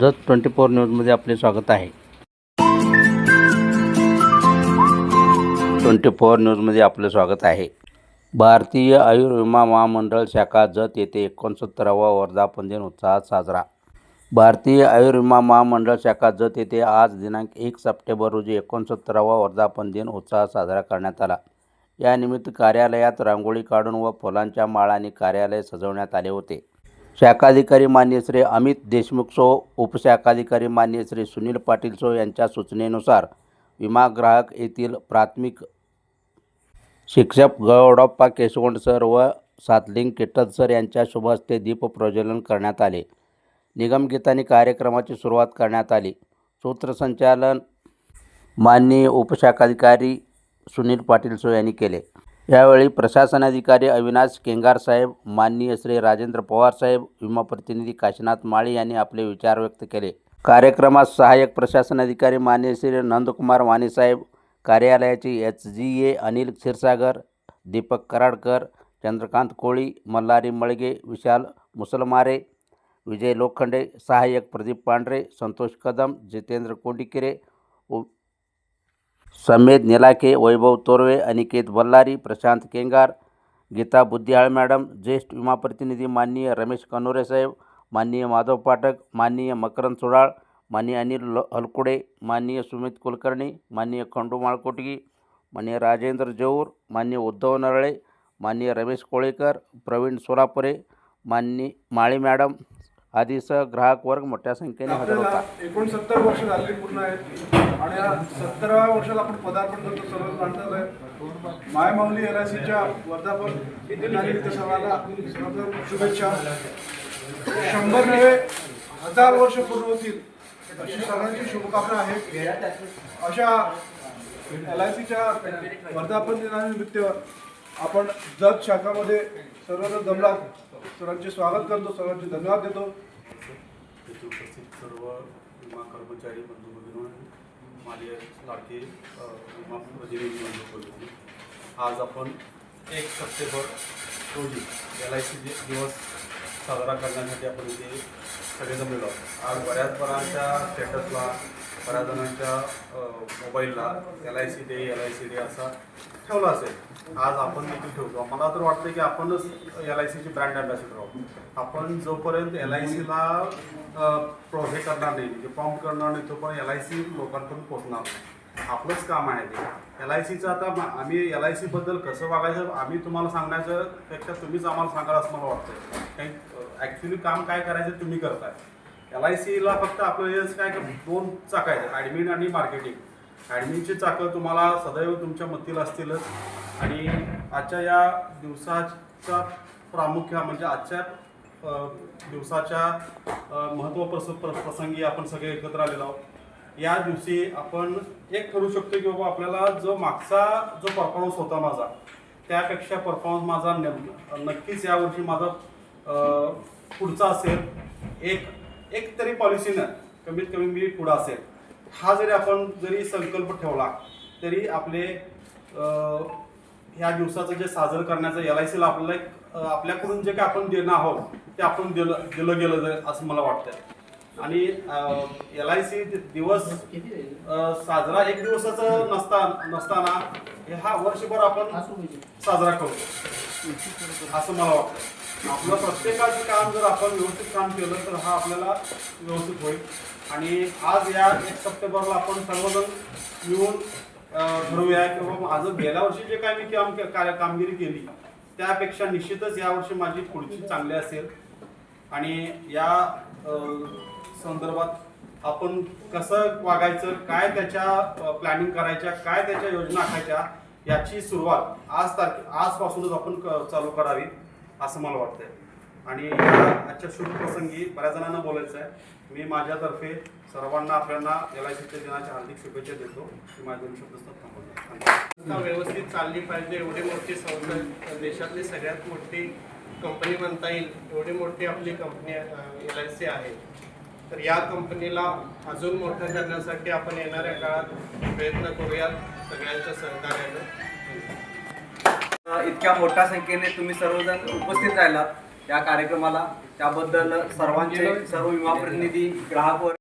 Jat twenty four न्यूजमध्ये आपले स्वागत आहे. ट्वेंटी फोर न्यूजमध्ये आपले स्वागत आहे. भारतीय आयुर्विमा महामंडळ शाखा जत येथे एकोणसत्तरावा वर्धापन दिन उत्साहात साजरा. भारतीय आयुर्विमा महामंडळ शाखा जत येथे आज दिनांक एक सप्टेंबर रोजी एकोणसत्तरावा वर्धापन दिन उत्साहात साजरा करण्यात आला. यानिमित्त कार्यालयात रांगोळी काढून व फुलांच्या माळांनी कार्यालय सजवण्यात आले होते. शाखाधिकारी मान्य श्री अमित देशमुख सो उपशाखाधिकारी मान्य श्री सुनील पाटील सो यांच्या सूचनेनुसार विमा ग्राहक येथील प्राथमिक शिक्षक गौडप्पा केशवंत सर व सातलिंग केटत सर यांच्या शुभ हस्ते दीप प्रज्वलन करण्यात आले. निगमगीताने कार्यक्रमाची सुरुवात करण्यात आली. सूत्रसंचालन माननीय उपशाखाधिकारी सुनील पाटील सो यांनी केले. यावेळी प्रशासनाधिकारी अविनाश केंगारसाहेब माननीय श्री राजेंद्र पवार साहेब विमा प्रतिनिधी काशीनाथ माळी यांनी आपले विचार व्यक्त केले. कार्यक्रमात सहाय्यक प्रशासनाधिकारी माननीय श्री नंदकुमार वाणीसाहेब कार्यालयाचे H G A Anil Kshirsagar Deepak Karadkar Chandrakant Koli Malhari Malage Vishal Musalmare Vijay Lokhande सहाय्यक प्रदीप पांढरे संतोष कदम जितेंद्र कोंडिकेरे उ समेद निलाके वैभव तोरवे अनिकेत बल्लारी प्रशांत केंगार गीता बुद्धिहाळ मॅडम ज्येष्ठ विमा प्रतिनिधी माननीय रमेश कनोरे साहेब माननीय माधव पाठक माननीय मकरंद सुडाळ माननीय अनिल ल हलकुडे माननीय सुमित कुलकर्णी माननीय खंडू माळकोटगी माननीय राजेंद्र जौर माननीय उद्धव नरळे माननीय रमेश कोळेकर प्रवीण सोलापुरे माननीय माळी मॅडम आदीसह ग्राहक वर्ग मोठ्या संख्येने हजर होता. एकोणसत्तर वर्ष झालेली पूर्ण आहेत. आणि या सत्तराव्या वर्षाला आपण पदार्पण करतो सर्व जाणतात आहे. मायमाऊली एल आय सीच्या वर्धापन दिनानिमित्त सर्वांना शुभेच्छा. शंभर नव्हे हजार वर्ष पूर्ण होतील अशी सर्वांची शुभकामना आहे. अशा एल आय सीच्या वर्धापन दिनानिमित्त आपण जत शाखामध्ये सर्वांना जमला सरांचे स्वागत करतो सर्वांचे धन्यवाद देतो. उपस्थित सर्व विमा कर्मचारी बंधू भगिनी माझे लाडके विमा प्रतिनिधी बंधू भगिनी आज आपण एक सप्टेंबर रोजी एल आय सी दिवस साजरा करण्यासाठी आपण इथे सगळे जमलेलो आहोत. आज बऱ्याच जणांच्या स्टेटसला बऱ्याच जणांच्या मोबाईलला L I C day L I C day असा ठेवला असेल. आज आपण देखील ठेवतो. मला तर वाटतं की आपणच एल आय सीची ब्रँड अँबॅसिडर आहोत. आपण जोपर्यंत एल आय सीला हे करणार नाही म्हणजे प्रॉम्प्ट करणार नाही तोपर्यंत एल आय सी लोकांपर्यंत पोहोचणार नाही. आपलंच काम आहे ते. एल आय सीचं आता आम्ही एल आय सीबद्दल कसं वागायचं आम्ही तुम्हाला सांगण्याचं पेक्षा तुम्हीच आम्हाला सांगाल असं मला वाटतं कारण ॲक्च्युली काम काय करायचं तुम्ही करताय. एल आय सीला फक्त आपलं हेच काय दोन चाक आहेत ॲडमिन आणि मार्केटिंग ॲडमिनची चाकं तुम्हाला सदैव तुमच्या मतीला असतीलच. आणि आजच्या या दिवसाचा प्रामुख्य म्हणजे आजच्या दिवसाच्या महत्त्व प्रस प्र- प्रसंगी आपण सगळे एकत्र आलेलो आहोत. या दिवशी आपण एक ठरू शकतो की बाबा आपल्याला जो मागचा जो परफॉर्मन्स होता माझा त्यापेक्षा परफॉर्मन्स माझा न नक्कीच यावर्षी माझा पुढचा असेल एक एक तरी पॉलिसीनं कमीत कमी मी पुढं असेल. हा जरी आपण जरी संकल्प ठेवला तरी आपले ह्या दिवसाचं जे साजरं करण्याचं एल आय सीला आपल्याला एक आपल्याकडून जे काय आपण देणं आहोत ते आपण दिलं दिलं गेलं जाईल असं मला वाटतं आणि एल आय सी दिवस साजरा एक दिवसाचा नसता नसताना हा वर्षभर आपण साजरा करू. असं मला वाटतं आपलं प्रत्येकाचं काम जर आपण व्यवस्थित काम केलं तर हा आपल्याला व्यवस्थित होईल. आणि आज या एक सप्टेंबरला आपण सर्वजण मिळून ठरवूया किंवा माझं गेल्या वर्षी जे काय मी काम कार्य कामगिरी केली त्यापेक्षा निश्चितच यावर्षी माझी पुढची चांगली असेल. आणि या संदर्भात आपण कसं वागायचं काय त्याच्या प्लॅनिंग करायच्या काय त्याच्या योजना आखायच्या याची सुरुवात आज तारखे आजपासूनच आपण क- चालू करावी. असं मला वाटतंय. आणि आजच्या शुभ प्रसंगी बऱ्याच जणांना बोलायचं आहे मी माझ्यातर्फे सर्वांना आपल्याला एल आय सीच्या दिनाच्या हार्दिक शुभेच्छा देतो. की माझ्या दोन शब्द थांबवतो व्यवस्थित चालली पाहिजे. एवढी मोठी संस्था देशातली सगळ्यात मोठी कंपनी म्हणता येईल. एवढी मोठी आपली कंपनी एल आय सी आहे. तर या कंपनीला अजून मोठं करण्यासाठी आपण येणाऱ्या काळात प्रयत्न करूयात सगळ्यांच्या सहकार्यानं. इतक्या मोठ्या संख्येने तुम्ही सर्वजण उपस्थित राहिलात या कार्यक्रमाला. त्याबद्दल सर्वांचे सर्व विमा प्रतिनिधी ग्राहक